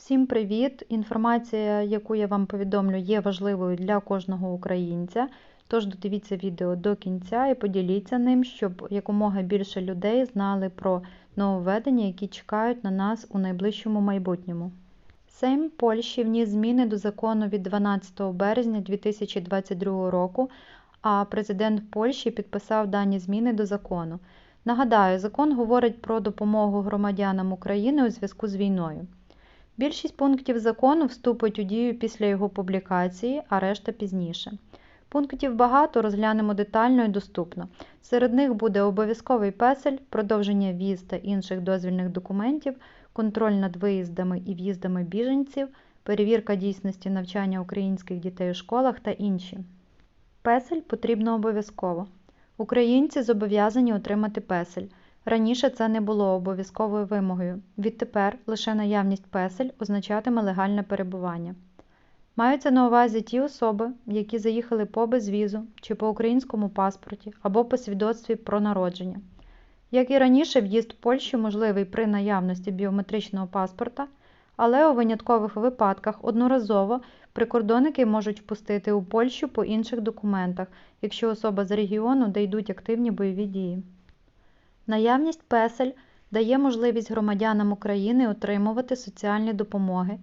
Всім привіт! Інформація, яку я вам повідомлю, є важливою для кожного українця. Тож додивіться відео до кінця і поділіться ним, щоб якомога більше людей знали про нововведення, які чекають на нас у найближчому майбутньому. Сейм Польщі вніс зміни до закону від 12 березня 2022 року, а президент Польщі підписав дані зміни до закону. Нагадаю, закон говорить про допомогу громадянам України у зв'язку з війною. Більшість пунктів закону вступить у дію після його публікації, а решта пізніше. Пунктів багато розглянемо детально і доступно. Серед них буде обов'язковий песель, продовження віз та інших дозвільних документів, контроль над виїздами і в'їздами біженців, перевірка дійсності навчання українських дітей у школах та інші. Песель потрібно обов'язково. Українці зобов'язані отримати песель. Раніше це не було обов'язковою вимогою. Відтепер лише наявність песель означатиме легальне перебування. Маються на увазі ті особи, які заїхали по безвізу чи по українському паспорті або по свідоцтві про народження. Як і раніше, в'їзд в Польщу можливий при наявності біометричного паспорта, але у виняткових випадках одноразово прикордонники можуть впустити у Польщу по інших документах, якщо особа з регіону, де йдуть активні бойові дії. Наявність песель дає можливість громадянам України отримувати соціальні допомоги,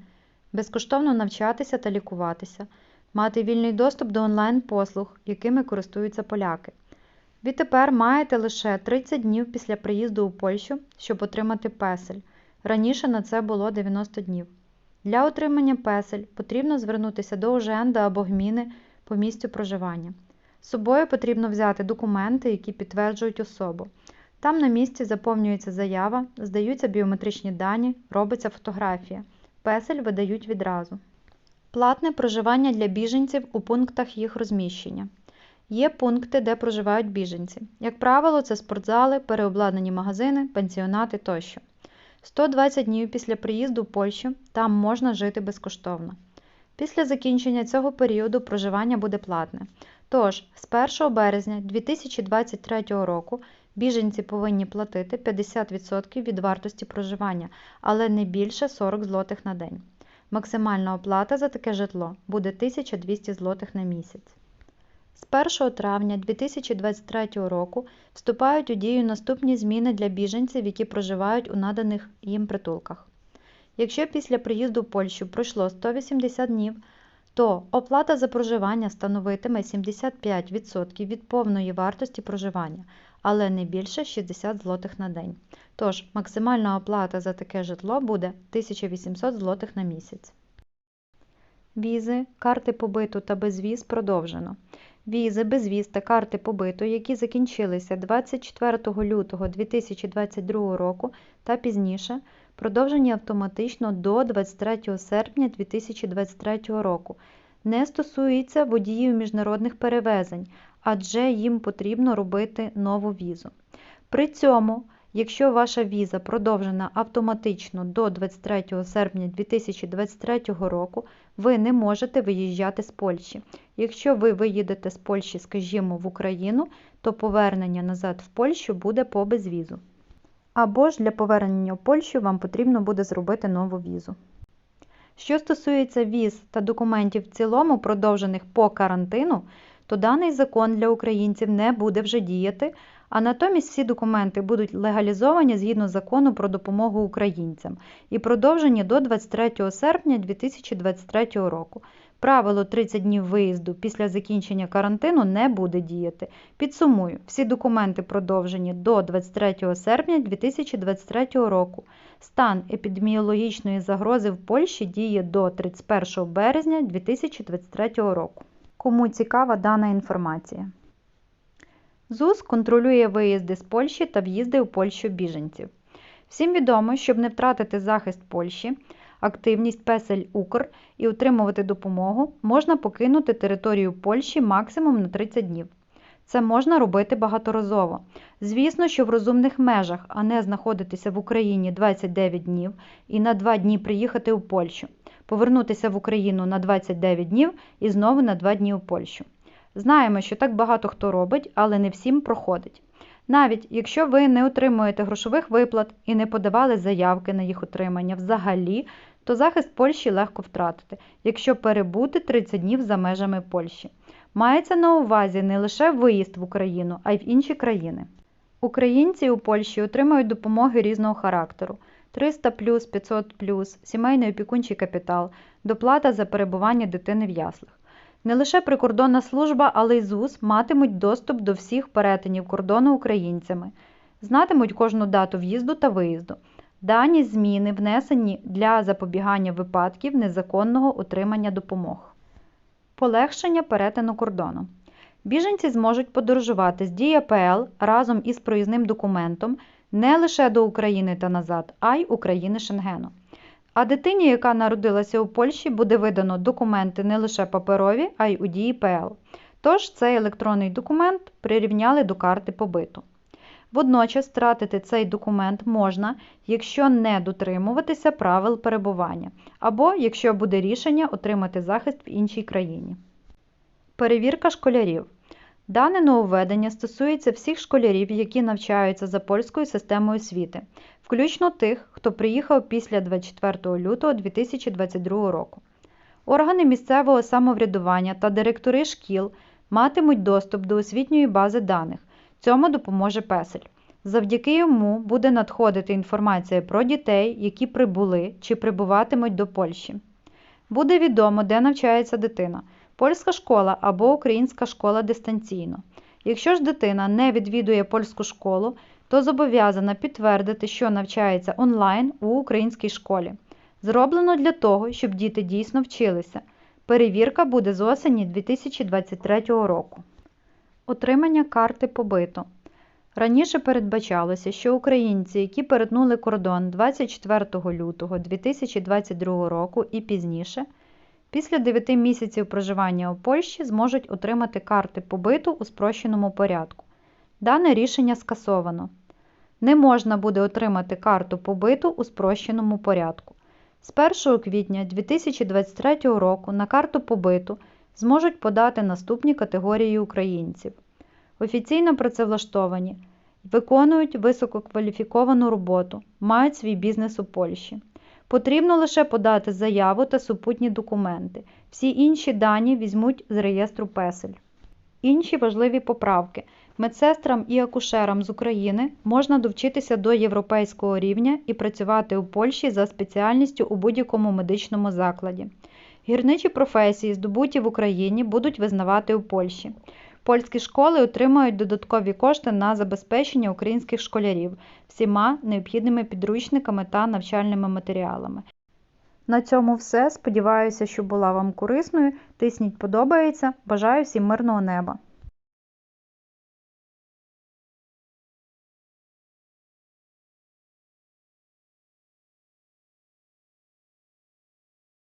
безкоштовно навчатися та лікуватися, мати вільний доступ до онлайн-послуг, якими користуються поляки. Відтепер маєте лише 30 днів після приїзду у Польщу, щоб отримати песель. Раніше на це було 90 днів. Для отримання песель потрібно звернутися до оженда або гміни по місцю проживання. З собою потрібно взяти документи, які підтверджують особу. Там на місці заповнюється заява, здаються біометричні дані, робиться фотографія. Песель видають відразу. Платне проживання для біженців у пунктах їх розміщення. Є пункти, де проживають біженці. Як правило, це спортзали, переобладнані магазини, пансіонати тощо. 120 днів після приїзду в Польщу там можна жити безкоштовно. Після закінчення цього періоду проживання буде платне. Тож, з 1 березня 2023 року біженці повинні платити 50% від вартості проживання, але не більше 40 злотих на день. Максимальна оплата за таке житло буде 1200 злотих на місяць. З 1 травня 2023 року вступають у дію наступні зміни для біженців, які проживають у наданих їм притулках. Якщо після приїзду в Польщу пройшло 180 днів, то оплата за проживання становитиме 75% від повної вартості проживання, але не більше 60 злотих на день. Тож максимальна оплата за таке житло буде 1800 злотих на місяць. Візи, карти побиту та безвіз продовжено. Візи, безвіз та карти побиту, які закінчилися 24 лютого 2022 року та пізніше, продовжені автоматично до 23 серпня 2023 року. Не стосується водіїв міжнародних перевезень, адже їм потрібно робити нову візу. При цьому, якщо ваша віза продовжена автоматично до 23 серпня 2023 року, ви не можете виїжджати з Польщі. Якщо ви виїдете з Польщі, скажімо, в Україну, то повернення назад в Польщу буде по безвізу. Або ж для повернення в Польщу вам потрібно буде зробити нову візу. Що стосується віз та документів в цілому, продовжених по карантину, то даний закон для українців не буде вже діяти, а натомість всі документи будуть легалізовані згідно закону про допомогу українцям і продовжені до 23 серпня 2023 року. Правило 30 днів виїзду після закінчення карантину не буде діяти. Підсумую, всі документи продовжені до 23 серпня 2023 року. Стан епідеміологічної загрози в Польщі діє до 31 березня 2023 року. Кому цікава дана інформація. ЗУС контролює виїзди з Польщі та в'їзди у Польщу біженців. Всім відомо, щоб не втратити захист Польщі, активність песель Укр і отримувати допомогу, можна покинути територію Польщі максимум на 30 днів. Це можна робити багаторазово. Звісно, що в розумних межах, а не знаходитися в Україні 29 днів і на 2 дні приїхати у Польщу, повернутися в Україну на 29 днів і знову на 2 дні у Польщу. Знаємо, що так багато хто робить, але не всім проходить. Навіть якщо ви не отримуєте грошових виплат і не подавали заявки на їх отримання взагалі, то захист Польщі легко втратити, якщо перебути 30 днів за межами Польщі. Мається на увазі не лише виїзд в Україну, а й в інші країни. Українці у Польщі отримують допомоги різного характеру: 300 500 сімейний опікунчий капітал, доплата за перебування дитини в яслах. Не лише прикордонна служба, але й ЗУС матимуть доступ до всіх перетинів кордону українцями, знатимуть кожну дату в'їзду та виїзду. Дані зміни внесені для запобігання випадків незаконного отримання допомог. Полегшення перетину кордону. Біженці зможуть подорожувати з дії АПЛ разом із проїзним документом не лише до України та назад, а й України Шенгену. А дитині, яка народилася у Польщі, буде видано документи не лише паперові, а й у дії ПЛ. Тож цей електронний документ прирівняли до карти побиту. Водночас втратити цей документ можна, якщо не дотримуватися правил перебування, або якщо буде рішення отримати захист в іншій країні. Перевірка школярів. Дане нововведення стосується всіх школярів, які навчаються за польською системою освіти, включно тих, хто приїхав після 24 лютого 2022 року. Органи місцевого самоврядування та директори шкіл матимуть доступ до освітньої бази даних. Цьому допоможе песель. Завдяки йому буде надходити інформація про дітей, які прибули чи прибуватимуть до Польщі. Буде відомо, де навчається дитина польська школа або українська школа дистанційно. Якщо ж дитина не відвідує польську школу, то зобов'язана підтвердити, що навчається онлайн у українській школі. Зроблено для того, щоб діти дійсно вчилися. Перевірка буде з осені 2023 року. Отримання карти побиту. Раніше передбачалося, що українці, які перетнули кордон 24 лютого 2022 року і пізніше, після 9 місяців проживання у Польщі зможуть отримати карти побиту у спрощеному порядку. Дане рішення скасовано. Не можна буде отримати карту побиту у спрощеному порядку. З 1 квітня 2023 року на карту побиту зможуть подати наступні категорії українців. Офіційно працевлаштовані, виконують висококваліфіковану роботу, мають свій бізнес у Польщі. Потрібно лише подати заяву та супутні документи. Всі інші дані візьмуть з реєстру песель. Інші важливі поправки. Медсестрам і акушерам з України можна довчитися до європейського рівня і працювати у Польщі за спеціальністю у будь-якому медичному закладі. Гірничі професії, здобуті в Україні, будуть визнавати у Польщі. Польські школи отримають додаткові кошти на забезпечення українських школярів всіма необхідними підручниками та навчальними матеріалами. На цьому все. Сподіваюся, що була вам корисною. Тисніть подобається. Бажаю всім мирного неба!